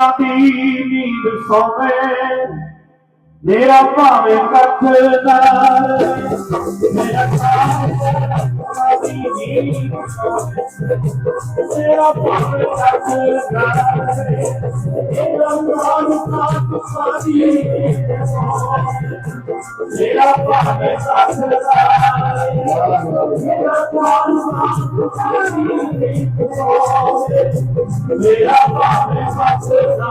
حبيبي بالصبر ਮੇਰਾ ਭਾਵੇਂ ਕੱਖ ਨਾ ਮੇਰਾ ਮੇਰਾ ਭਾਵੇਂ ਕੱਖ ਨਾ ਮੇਰਾ ਭਾਵੇਂ ਕੱਖ ਸਾਡੀ ਮੇਰਾ ਭਾਵੇਂ ਕੱਖ ਨਾ ਮੇਰਾ ਭਾਵੇਂ ਮੇਰਾ ਭਾਵੇਂ ਕੱਖ ਨਾ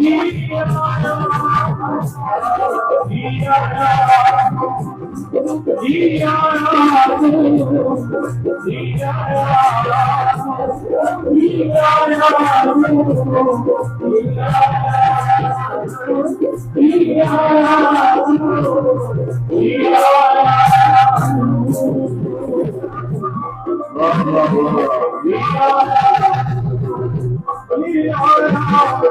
We are I'm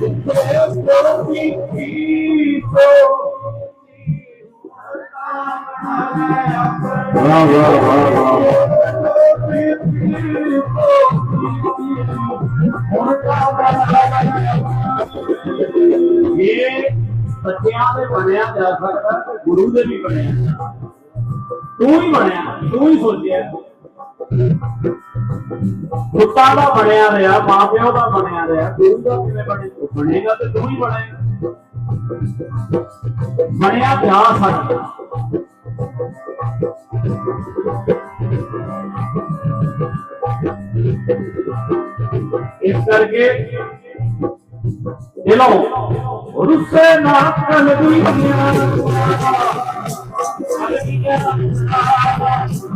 there's gonna be people. Wow, wow, wow, wow. ये बच्चिया से बनया गुरु ने भी बनया तू ही बनया तू ही सोचिया ਪੁੱਤਾਂ ਦਾ ਬਣਿਆ ਰਿਹਾ ਮਾਂ ਪਿਓ ਦਾ ਬਣਿਆ ਰਿਹਾ ਗੁਰੂ ਦਾ ਕਿਵੇਂ ਬਣੇ ਬਣੇਗਾ ਤੇ ਤੂੰ ਹੀ ਬਣੇਗਾ ਬਣਿਆ ਜਾ ਸਕਦਾ ਇਸ ਕਰਕੇ ਦਿਲੋਂ ਰੁੱਸੇ ਨਾ ਕਲਬੀਆਂ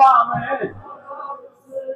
Amen.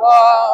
Wow.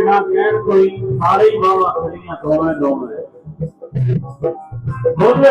ਬਿਨਾ ਕਹਿਣ ਕੋਈ ਸਾਰੇ ਹੀ ਬਾਵਾ ਖੜੀਆਂ ਦੋਵੇਂ ਦੋਵੇਂ। ਬੋਲੇ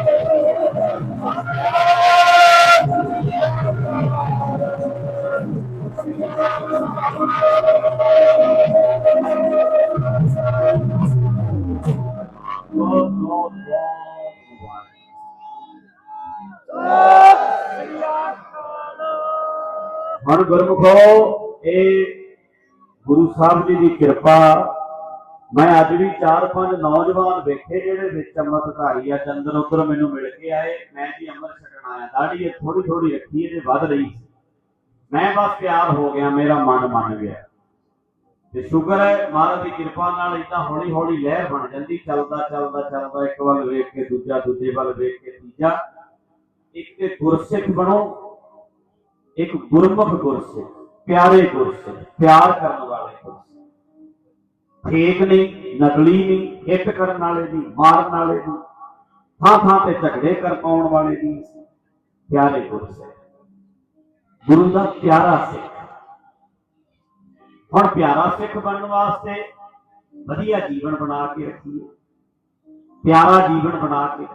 ਹੁਣ ਇਹ ਗੁਰੂ ਸਾਹਿਬ ਜੀ ਦੀ ਕਿਰਪਾ, ਮੈਂ ਅੱਜ ਵੀ ਚਾਰ ਪੰਜ ਨੌਜਵਾਨ ਵੇਖੇ ਜਿਹੜੇ ਵਿੱਚ ਅੰਮ੍ਰਿਤਧਾਰੀ ਆ, ਚੰਦਨ ਉੱਧਰ ਮੈਨੂੰ ਮਿਲ ਕੇ ਆਏ, ਮੈਂ ਜੀ ਅੰਮ੍ਰਿਤ ਛਕਣ ਆਇਆ, ਦਾੜੀ ਇਹ ਥੋੜੀ ਥੋੜੀ ਰੱਖੀ, ਇਹਦੇ ਵੱਧ ਰਹੀ ਸੀ। ਮੈਂ ਬਸ ਪਿਆਰ ਹੋ ਗਿਆ, ਮੇਰਾ ਮਨ ਮੰਨ ਗਿਆ। ਤੇ ਸ਼ੁਕਰ ਹੈ, ਮਹਾਰਾਜ ਦੀ ਕਿਰਪਾ ਨਾਲ ਇਦਾਂ ਹੌਲੀ ਹੌਲੀ ਲਹਿਰ ਬਣ ਜਾਂਦੀ, ਚੱਲਦਾ ਚੱਲਦਾ ਚੱਲਦਾ, ਇੱਕ ਵੱਲ ਵੇਖ ਕੇ ਦੂਜਾ, ਦੂਜੇ ਵੱਲ ਵੇਖ ਕੇ ਤੀਜਾ। ਇੱਕ ਤੇ ਗੁਰਸਿੱਖ ਬਣੋ ਇੱਕ ਗੁਰਮੁਖ ਗੁਰਸ, ਪਿਆਰੇ ਗੁਰਸਿੱਖ ਪਿਆਰ ਕਰਨ ਵਾਲੇ ਗੁਰਸਿੱਖ ਫੇਕ ਨਹੀਂ, ਨਕਲੀ ਨਹੀਂ, ਹਿੱਟ ਕਰਨ ਵਾਲੇ ਦੀ ਮਾਰਨ ਵਾਲੇ ਦੀ ਥਾਂ ਥਾਂ ਤੇ ਝਗੜੇ ਕਰ ਪਾਉਣ ਵਾਲੇ ਦੀ ਪਿਆਰੇ ਗੁਰਸਿੱਖ ਗੁਰੂ ਦਾ ਪਿਆਰਾ ਸਿੱਖ। ਹੁਣ ਪਿਆਰਾ ਸਿੱਖ ਬਣਨ ਵਾਸਤੇ ਵਧੀਆ ਜੀਵਨ ਬਣਾ ਕੇ ਰੱਖੀਏ। ਪਿਆਰਾ ਜੀਵਨ ਬਣਾ ਕੇ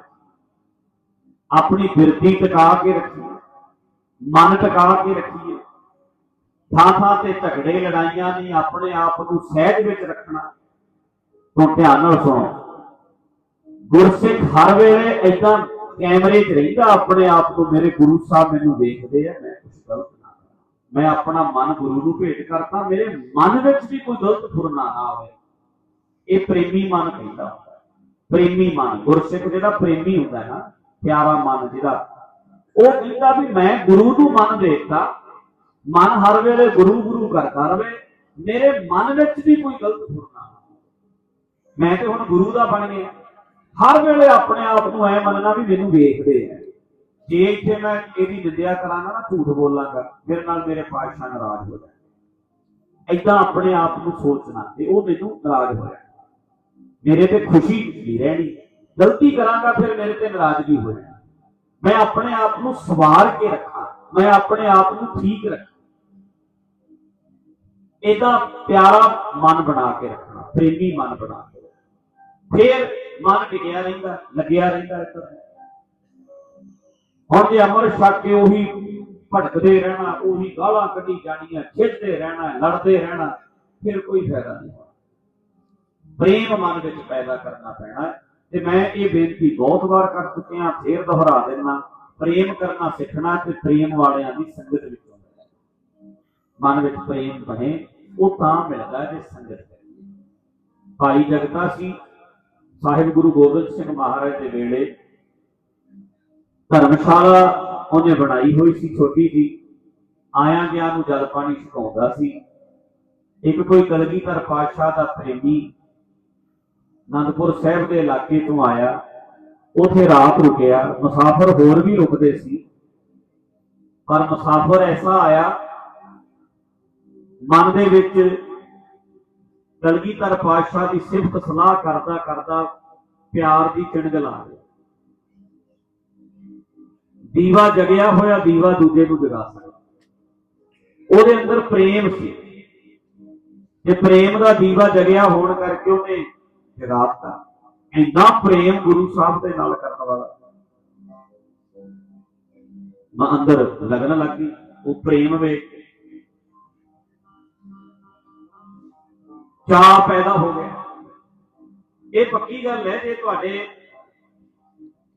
ਆਪਣੀ ਬਿਰਤੀ ਟਿਕਾ ਕੇ ਰੱਖੀਏ। ਮਨ ਟਿਕਾ ਕੇ ਰੱਖੀਏ। ਥਾਂ ਥਾਂ ਤੇ ਝਗੜੇ, ਲੜਾਈਆਂ ਨਹੀਂ ਆਪਣੇ ਆਪ ਨੂੰ ਸਹਿਜ ਵਿੱਚ ਰੱਖਣਾ। ਤੋਂ ਧਿਆਨ ਨਾਲ ਸੁਣੋ। ਗੁਰਸਿੱਖ ਹਰ ਵੇਲੇ ਏਦਾਂ ਕੈਮਰੇ 'ਚ ਰਹਿੰਦਾ, ਆਪਣੇ ਆਪ ਨੂੰ, ਮੇਰੇ ਗੁਰੂ ਸਾਹਿਬ ਮੈਨੂੰ ਦੇਖਦੇ ਆ, ਮੈਂ ਕੁਝ ਗਲਤ ਨਾ ਮੈਂ ਆਪਣਾ ਮਨ ਗੁਰੂ ਨੂੰ ਭੇਟ ਕਰਤਾ ਮੇਰੇ ਮਨ ਵਿੱਚ ਵੀ ਕੋਈ ਗਲਤ ਫੁਰਨਾ ਨਾ ਹੋਵੇ ਇਹ ਪ੍ਰੇਮੀ ਮਨ ਕਹਿੰਦਾ ਪ੍ਰੇਮੀ ਮਨ, ਗੁਰਸਿੱਖ ਜਿਹੜਾ ਪ੍ਰੇਮੀ ਹੁੰਦਾ ਹੈ ਨਾ, ਪਿਆਰਾ ਮਨ ਜਿਹੜਾ ਉਹ ਕਹਿੰਦਾ ਵੀ ਮੈਂ ਗੁਰੂ ਨੂੰ ਮਨ ਦੇਖਦਾ, ਮਨ ਹਰ ਵੇਲੇ ਗੁਰੂ ਗੁਰੂ ਕਰਦਾ ਰਵੇ, ਮੇਰੇ ਮਨ ਵਿੱਚ ਵੀ ਕੋਈ ਗਲਤ ਫੁਰਨਾ ਹੋਵੇ। ਮੈਂ ਤੇ ਹੁਣ ਗੁਰੂ ਦਾ ਬਣ ਗਿਆ। ਹਰ ਵੇਲੇ ਆਪਣੇ ਆਪ ਨੂੰ ਐ ਮੰਨਣਾ ਵੀ ਮੈਨੂੰ ਵੇਖਦੇ ਆ। ਜੇ ਇੱਥੇ ਮੈਂ ਇਹਦੀ ਨਿੰਦਿਆ ਕਰਾਂਗਾ ਨਾ, ਝੂਠ ਬੋਲਾਂਗਾ, ਮੇਰੇ ਨਾਲ ਮੇਰੇ ਪਾਤਸ਼ਾਹ ਨਾਰਾਜ਼ ਹੋ ਜਾਣ। ਏਦਾਂ ਆਪਣੇ ਆਪ ਨੂੰ ਸੋਚਣਾ ਤੇ ਉਹ ਮੈਨੂੰ ਨਾਰਾਜ਼ ਹੋਇਆ ਮੇਰੇ ਤੇ ਖੁਸ਼ੀ ਨਹੀਂ ਰਹਿਣੀ। ਗਲਤੀ ਕਰਾਂਗਾ, ਫਿਰ ਮੇਰੇ ਤੇ ਨਾਰਾਜ਼ਗੀ ਹੋ ਜਾਣੀ। ਮੈਂ ਆਪਣੇ ਆਪ ਨੂੰ ਸਵਾਰ ਕੇ ਰੱਖਾਂ, ਮੈਂ ਆਪਣੇ ਆਪ ਨੂੰ ਠੀਕ ਰੱਖਾਂ। ਇਹਦਾ ਪਿਆਰਾ ਮਨ ਬਣਾ ਕੇ ਰੱਖਣਾ ਪ੍ਰੇਮੀ ਮਨ ਬਣਾ ਕੇ ਫਿਰ ਮਨ ਟਿਕਿਆ ਰਹਿੰਦਾ, ਲੱਗਿਆ ਰਹਿੰਦਾ ਇੱਕ ਹੁਣ ਜੇ ਅਮਰ ਛੱਕ ਕੇ ਉਹੀ ਭਟਕਦੇ ਰਹਿਣਾ, ਉਹੀ ਗਾਲਾਂ ਕੱਢੀ ਜਾਣੀਆਂ ਖੇਡਦੇ ਰਹਿਣਾ, ਲੜਦੇ ਰਹਿਣਾ, ਫਿਰ ਕੋਈ ਫਾਇਦਾ ਨਹੀਂ ਪ੍ਰੇਮ ਮਨ ਵਿੱਚ ਪੈਦਾ ਕਰਨਾ ਪੈਣਾ ਹੈ। ਤੇ ਮੈਂ ਇਹ ਬੇਨਤੀ ਬਹੁਤ ਵਾਰ ਕਰ ਚੁੱਕਿਆ, ਫੇਰ ਦੁਹਰਾ ਦੇਣਾ ਪ੍ਰੇਮ ਕਰਨਾ ਸਿੱਖਣਾ ਤੇ ਪ੍ਰੇਮ ਵਾਲਿਆਂ ਦੀ ਸੰਗਤ ਵਿੱਚ ਮਨ ਵਿੱਚ ਪ੍ਰੇਮ ਬਣੇ, ਉਹ ਤਾਂ ਮਿਲਦਾ ਜੇ ਸੰਗਤ ਭਾਈ ਜਗਤਾ ਸੀ, ਸਾਹਿਬ ਗੁਰੂ ਗੋਬਿੰਦ ਸਿੰਘ ਮਹਾਰਾਜ ਦੇ ਵੇਲੇ। ਧਰਮਸ਼ਾਲਾ ਉਹਨੇ ਬਣਾਈ ਹੋਈ ਸੀ ਛੋਟੀ ਜੀ। ਆਇਆਂ ਗਿਆ ਨੂੰ ਜਲ ਪਾਣੀ ਛਕਾਉਂਦਾ ਸੀ। ਇੱਕ ਕੋਈ ਕਲਗੀਧਰ ਪਾਤਸ਼ਾਹ ਦਾ ਪ੍ਰੇਮੀ ਅਨੰਦਪੁਰ ਸਾਹਿਬ ਦੇ ਇਲਾਕੇ ਤੋਂ ਆਇਆ। ਉਥੇ ਰਾਤ ਰੁਕਿਆ। ਮੁਸਾਫਰ ਹੋਰ ਵੀ ਰੁਕਦੇ ਸੀ। ਪਰ ਮੁਸਾਫਰ ਐਸਾ ਆਇਆ, ਮਨ ਦੇ ਵਿੱਚ ਕਲਗੀਧਰ ਪਾਤਸ਼ਾਹ ਦੀ ਸਿਫਤ ਸਲਾਹ ਕਰਦਾ ਕਰਦਾ ਪਿਆਰ ਦੀ ਚਿੰਗਲ ਆ ਗਈ। ਦੀਵਾ ਜਗਿਆ ਹੋਇਆ ਦੀਵਾ ਦੂਜੇ ਨੂੰ ਜਗਾ ਸਕਦਾ। ਉਹਦੇ ਅੰਦਰ ਪ੍ਰੇਮ ਸੀ। ਤੇ ਪ੍ਰੇਮ ਦਾ ਦੀਵਾ ਜਗਿਆ ਹੋਣ ਕਰਕੇ ਉਹਨੇ ਜਗਾਤਾ ਇੰਨਾ ਪ੍ਰੇਮ ਗੁਰੂ ਸਾਹਿਬ ਦੇ ਨਾਲ ਕਰਨ ਵਾਲਾ। ਮੈਂ ਅੰਦਰ ਲੱਗਣ ਲੱਗ ਗਈ ਉਹ ਪ੍ਰੇਮ ਵੇਖ ਕੇ। ਚਾਹ ਪੈਦਾ ਹੋ ਗਿਆ। ਇਹ ਪੱਕੀ ਗੱਲ ਹੈ, ਜੇ ਤੁਹਾਡੇ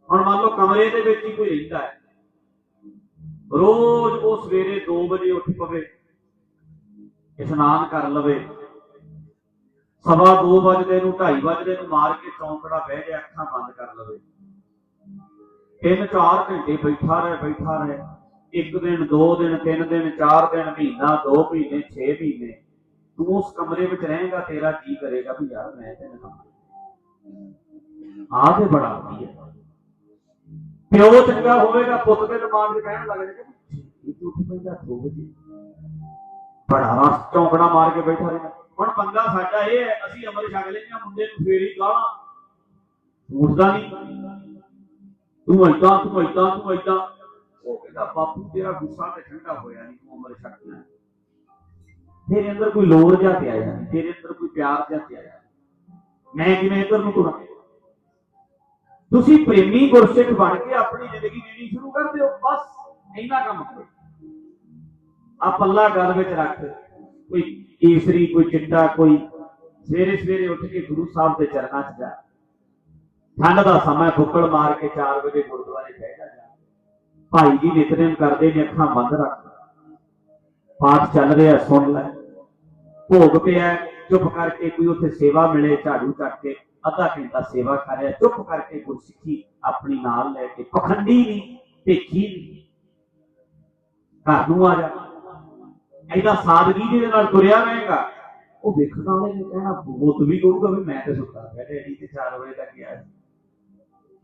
ਹੁਣ ਮੰਨ ਲਓ ਕਮਰੇ ਦੇ ਵਿੱਚ ਹੀ ਕੋਈ ਰਹਿੰਦਾ ਹੈ, ਰੋਜ਼ ਉਹ ਸਵੇਰੇ 2 ਵਜੇ ਉੱਠ ਪਵੇ, ਇਸ਼ਨਾਨ ਕਰ ਲਵੇ ਸਵਾ 2 ਵਜੇ ਨੂੰ 2:30 ਵਜੇ ਨੂੰ ਮਾਰ ਕੇ ਚੌਂਕੜਾ ਬਹਿ ਕੇ ਅੱਖਾਂ ਬੰਦ ਕਰ ਲਵੇ। ਤਿੰਨ ਚਾਰ ਘੰਟੇ ਬੈਠਾ ਰਹੇ ਬੈਠਾ ਰਹੇ। ਇੱਕ ਦਿਨ, ਦੋ ਦਿਨ, ਤਿੰਨ ਦਿਨ, ਚਾਰ ਦਿਨ, ਮਹੀਨਾ, ਦੋ ਮਹੀਨੇ 6 ਮਹੀਨੇ। ਤੂੰ ਉਸ ਕਮਰੇ ਵਿੱਚ ਰਹੇਗਾ, ਤੇਰਾ ਕੀ ਕਰੇਗਾ ਵੀ ਯਾਰ ਮੈਂ ਤੇ ਨਾ ਆਹ ਤੇ ਬੜਾ ਵਧੀਆ। ਪਿਓ ਚੰਗਾ ਹੋਵੇਗਾ, ਪੁੱਤ ਦੇ ਦਿਮਾਗ 'ਚ ਕਹਿਣ ਲੱਗ ਜਾਏਗਾ, ਇਹ ਤੂੰ ਪੈਂਦਾ 2 ਵਜੇ। ਬੜਾ ਚੌਂਕੜਾ ਮਾਰ ਕੇ ਬੈਠਾ ਰਿਹਾ ਹੁਣ ਪੰਗਾ ਸਾਡਾ ਇਹ ਹੈ, ਅਸੀਂ ਅਮਰ ਛਕ ਲੈਂਦੇ ਹਾਂ, ਮੁੰਡੇ ਨੂੰ ਫੇਰ ਗਾਲਾਂ। ਉੱਠਦਾ ਨਹੀਂ। ਤੂੰ ਏਦਾਂ ਤੂੰ ਏਦਾਂ ਤੂੰ ਏਦਾਂ। ਉਹ ਕਹਿੰਦਾ, ਬਾਪੂ, ਤੇਰਾ ਗੁੱਸਾ ਤੇ ਠੰਡਾ ਹੋਇਆ ਨਹੀਂ ਤੂੰ ਅਮਰ ਛਕਣਾ ਤੇਰੇ ਅੰਦਰ ਕੋਈ ਲੋੜ ਜਾਂ ਤੇ ਆਇਆ ਤੇਰੇ ਅੰਦਰ ਕੋਈ ਪਿਆਰ ਜਾ ਤੇ ਆਇਆ ਮੈਂ ਕਿਵੇਂ ਇੱਧਰ ਨੂੰ ਤੁਰਾਂ? ਤੁਸੀਂ ਪ੍ਰੇਮੀ ਗੁਰਸਿੱਖ ਬਣ ਕੇ ਆਪਣੀ ਜ਼ਿੰਦਗੀ ਜੀਣੀ ਸ਼ੁਰੂ ਕਰ ਦਿਓ, ਬਸ ਇੰਨਾ ਕੰਮ ਕਰੋ। ਆ ਪੱਲਾ ਗੱਲ ਵਿੱਚ ਰੱਖ। ਕੋਈ ਕੇਸਰੀ ਕੋਈ ਚਿੱਟਾ, ਕੋਈ ਸਵੇਰੇ ਸਵੇਰੇ ਉੱਠ ਕੇ ਗੁਰੂ ਸਾਹਿਬ ਦੇ ਚਰਨਾਂ 'ਚ ਜਾ। ਠੰਡ ਦਾ ਸਮਾਂ ਫੁੱਕੜ ਮਾਰ ਕੇ 4 ਵਜੇ ਗੁਰਦੁਆਰੇ ਬਹਿ ਜਾ ਭਾਈ ਜੀ ਨਿਤਨੇਮ ਕਰਦੇ ਨੇ, ਅੱਖਾਂ ਬੰਦ ਰੱਖ। ਪਾਠ ਚੱਲ ਰਿਹਾ, ਸੁਣ ਲੈ। ਭੋਗ ਪਿਆ, ਚੁੱਪ ਕਰਕੇ ਕੋਈ ਉੱਥੇ ਸੇਵਾ ਮਿਲੇ, ਝਾੜੂ ਚੱਕ ਕੇ ਅੱਧਾ ਘੰਟਾ ਸੇਵਾ ਕਰ ਰਿਹਾ, ਚੁੱਪ ਕਰਕੇ ਕੋਈ ਸਿੱਖੀ ਆਪਣੀ ਨਾਲ ਲੈ ਕੇ, ਪਖੰਡੀ ਨਹੀਂ, ਭੇਖੀ ਨਹੀਂ। ਘਰ ਨੂੰ ਆ ਜਾ। ਐਦਾਂ ਸਾਦਗੀ ਦੇ ਨਾਲ ਤੁਰਿਆ ਰਹੇਗਾ ਉਹ ਵੇਖਣ ਵਾਲੇ ਨੇ ਕਹਿਣਾ ਬਹੁਤ ਵੀ ਕਹੂਗਾ, ਵੀ ਮੈਂ ਤੇ ਸੁੱਤਾ ਪਿਆ, ਡੈਡੀ ਤੇ 4 ਵਜੇ ਤੱਕ ਗਿਆ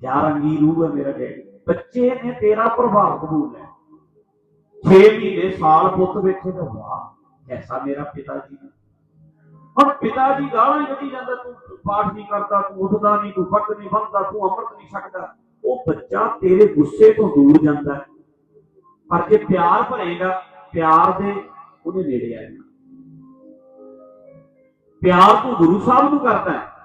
ਯਾਰ ਅੰਗੀ ਰੂਹ ਹੈ ਮੇਰਾ ਡੈਡੀ। ਬੱਚੇ ਨੇ ਤੇਰਾ ਪ੍ਰਭਾਵ ਕਬੂਲ ਹੈ 6 ਮਹੀਨੇ ਸਾਲ ਪੁੱਤ ਵੇਖੇ ਤਾਂ ਵਾਹ, ਐਸਾ ਮੇਰਾ ਪਿਤਾ ਜੀ ਨੇ। ਹੁਣ ਪਿਤਾ ਜੀ ਗਾਲਾਂ ਕੱਢੀ ਜਾਂਦਾ, ਤੂੰ ਪਾਠ ਨਹੀਂ ਕਰਦਾ, ਤੂੰ ਉੱਠਦਾ ਨਹੀਂ, ਤੂੰ ਪੱਕ ਨਹੀਂ ਬੰਦਾ ਤੂੰ ਅੰਮ੍ਰਿਤ ਨਹੀਂ ਛਕਦਾ। ਉਹ ਬੱਚਾ ਤੇਰੇ ਗੁੱਸੇ ਤੋਂ ਦੂਰ ਜਾਂਦਾ। ਪਰ ਜੇ ਪਿਆਰ ਭਰੇਗਾ, ਪਿਆਰ ਦੇ ਉਹਦੇ ਨੇੜੇ ਆ ਜਾਣਾ। ਪਿਆਰ ਤੂੰ ਗੁਰੂ ਸਾਹਿਬ ਨੂੰ ਕਰਦਾ ਹੈ।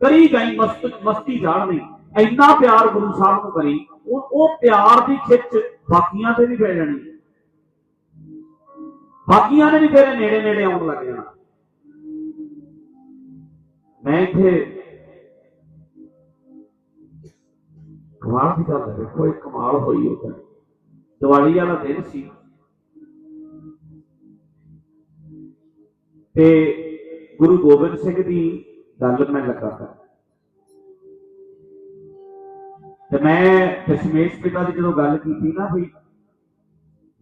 ਕਰੀ ਗਈ ਮਸਤ, ਮਸਤੀ ਜਾਣਨੀ ਇੰਨਾ ਪਿਆਰ ਗੁਰੂ ਸਾਹਿਬ ਨੂੰ ਕਰੀ, ਉਹ ਪਿਆਰ ਦੀ ਖਿੱਚ ਬਾਕੀਆਂ ਤੇ ਵੀ ਪੈ ਜਾਣੀ। ਹੈ। ਬਾਕੀਆਂ ਨੇ ਵੀ ਤੇਰੇ ਨੇੜੇ ਨੇੜੇ ਆਉਣ ਲੱਗ ਜਾਣਾ। ਮੈਂ ਇੱਥੇ ਕਮਾਲ ਦੀ ਗੱਲ ਹੈ। ਕੋਈ ਕਮਾਲ ਹੋਈ ਉਹ ਦੀਵਾਲੀ ਵਾਲਾ ਦਿਨ ਸੀ। ਤੇ ਗੁਰੂ ਗੋਬਿੰਦ ਸਿੰਘ ਦੀ ਗੱਲ ਮੈਂ ਲੱਗਾ ਕਰ ਤੇ ਮੈਂ ਦਸ਼ਮੇਸ਼ ਪਿਤਾ ਦੀ ਜਦੋਂ ਗੱਲ ਕੀਤੀ ਨਾ ਵੀ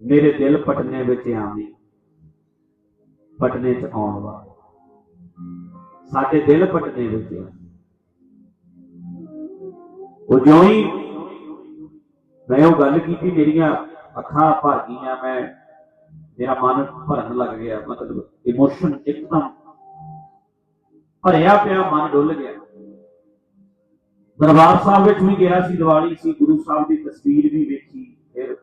ਮੇਰੇ ਦਿਲ ਪਟਨੇ ਵਿੱਚ ਆਵੀ, ਪਟਨੇ ਚ ਆਉਣ ਵਾਲਾ ਸਾਡੇ ਦਿਲ ਪਟਨੇ ਵਿੱਚ ਆ। ਉਹ ਜਿਉਂ ਹੀ ਮੈਂ ਉਹ ਗੱਲ ਕੀਤੀ, ਮੇਰੀਆਂ ਅੱਖਾਂ ਭਰ ਗਈਆਂ, ਮੈਂ ਮੇਰਾ ਮਨ ਭਰਨ ਲੱਗ ਗਿਆ, ਮਤਲਬ ਇਮੋਸ਼ਨ ਇੱਕਦਮ ਭਰਿਆ ਪਿਆ, ਮਨ ਡੁੱਲ ਗਿਆ। ਦਰਬਾਰ ਸਾਹਿਬ ਵਿੱਚ ਵੀ ਗਿਆ ਸੀ, ਦੀਵਾਲੀ ਸੀ, ਗੁਰੂ ਸਾਹਿਬ ਦੀ ਤਸਵੀਰ ਵੀ ਵੇਖੀ, ਫਿਰ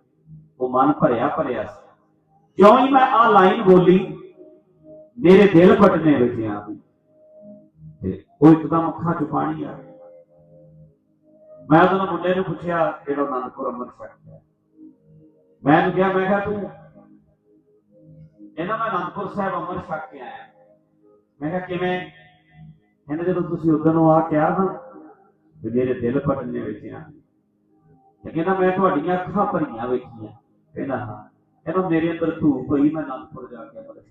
ਉਹ ਮਨ ਭਰਿਆ ਭਰਿਆ ਸੀ। ਜਿਉਂ ਹੀ ਮੈਂ ਆ ਲਾਈਨ ਬੋਲੀ? ਮੇਰੇ ਦਿਲ ਪਟਨੇ ਵਿੱਚ ਆ ਗਈ ਤੇ ਉਹ ਇੱਕਦਮ ਅੱਖਾਂ ਚ ਪਾਣੀ ਆ ਗਿਆ। ਮੈਂ ਉਹਨਾਂ ਮੁੰਡੇ ਨੂੰ ਪੁੱਛਿਆ ਜਿਹੜਾ ਅਨੰਦਪੁਰ ਅੰਮ੍ਰਿਤਸਰ ਮੈਂ ਉਹਨੂੰ ਕਿਹਾ, ਮੈਂ ਕਿਹਾ, ਤੂੰ ਇਹਨਾਂ ਮੈਂ ਅਨੰਦਪੁਰ ਸਾਹਿਬ ਅੰਮ੍ਰਿਤ ਛਕ ਕੇ ਆਇਆ। ਮੈਂ ਕਿਹਾ, ਕਿਵੇਂ? ਕਹਿੰਦੇ, ਜਦੋਂ ਤੁਸੀਂ ਉਦੋਂ ਨੂੰ ਆ ਕਿਹਾ ਨਾ ਵੀ ਮੇਰੇ ਦਿਲ ਪਟਨੇ ਵਿੱਚ ਆ। ਤੇ ਕਹਿੰਦਾ, ਮੈਂ ਤੁਹਾਡੀਆਂ ਅੱਖਾਂ ਭਰੀਆਂ ਵੇਖੀਆਂ। ਕਹਿੰਦਾ, ਹਾਂ। ਕਹਿੰਦਾ, ਮੇਰੇ ਅੰਦਰ ਧੂਪ ਪਈ, ਮੈਂ ਅਨੰਦਪੁਰ ਜਾ ਕੇ ਅੰਮ੍ਰਿਤ